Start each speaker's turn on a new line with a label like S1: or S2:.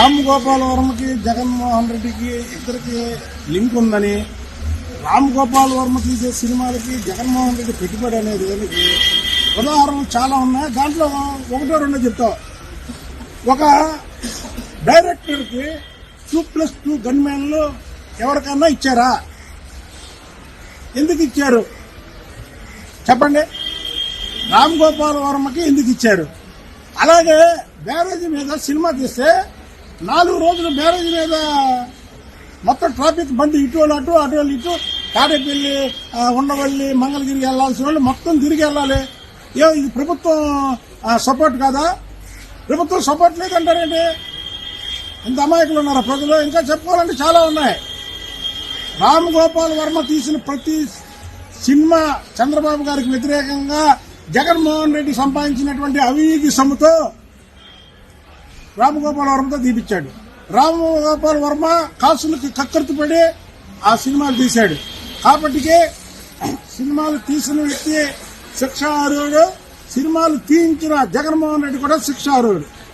S1: రామ్ గోపాల్ వర్మకి జగన్మోహన్ రెడ్డికి ఇద్దరికి లింక్ ఉందని రామ్ గోపాల్ వర్మ తీసే సినిమాలకి జగన్మోహన్ రెడ్డి పెట్టుబడి అనేది దానికి? ఉదాహరణలు చాలా ఉన్నాయి. దాంట్లో ఒకటో రెండో చెప్తా. ఒక డైరెక్టర్కి టూ ప్లస్ టూ గన్మెన్లు ఎవరికన్నా ఇచ్చారా? ఎందుకు ఇచ్చారు? చెప్పండి. రామ్ గోపాల్ వర్మకి ఎందుకు ఇచ్చారు? అలాగే బ్యారేజీ మీద సినిమా తీస్తే నాలుగు రోజులు మ్యారేజ్ మీద మొత్తం ట్రాఫిక్ బండి ఇటు వాళ్ళు అటు అటు వాళ్ళు ఇటు తాడేపల్లి ఉండవల్లి మంగళగిరికి వెళ్ళాల్సిన వాళ్ళు మొత్తం తిరిగి వెళ్ళాలి. ఏ ఇది ప్రభుత్వం సపోర్ట్ కాదా? ప్రభుత్వం సపోర్ట్ లేదంటారేంటి? ఇంత అమాయకులు ఉన్నారు ప్రజలు? ఇంకా చెప్పుకోవాలంటే చాలా ఉన్నాయి. రామ్ గోపాల్ వర్మ తీసిన ప్రతి సినిమా చంద్రబాబు గారికి వ్యతిరేకంగా జగన్మోహన్ రెడ్డి సంపాదించినటువంటి అవినీతి సొమ్ముతో రామ్ గోపాల్ వర్మతో తీపిచ్చాడు. రామ్ వర్మ కాసులకు కక్కర్తిపడి ఆ సినిమాలు తీశాడు. కాబట్టికే సినిమాలు తీసిన వ్యక్తి శిక్ష అర్హుడు సినిమాలు తీయించిన జగన్మోహన్ రెడ్డి కూడా శిక్ష అర్హుడు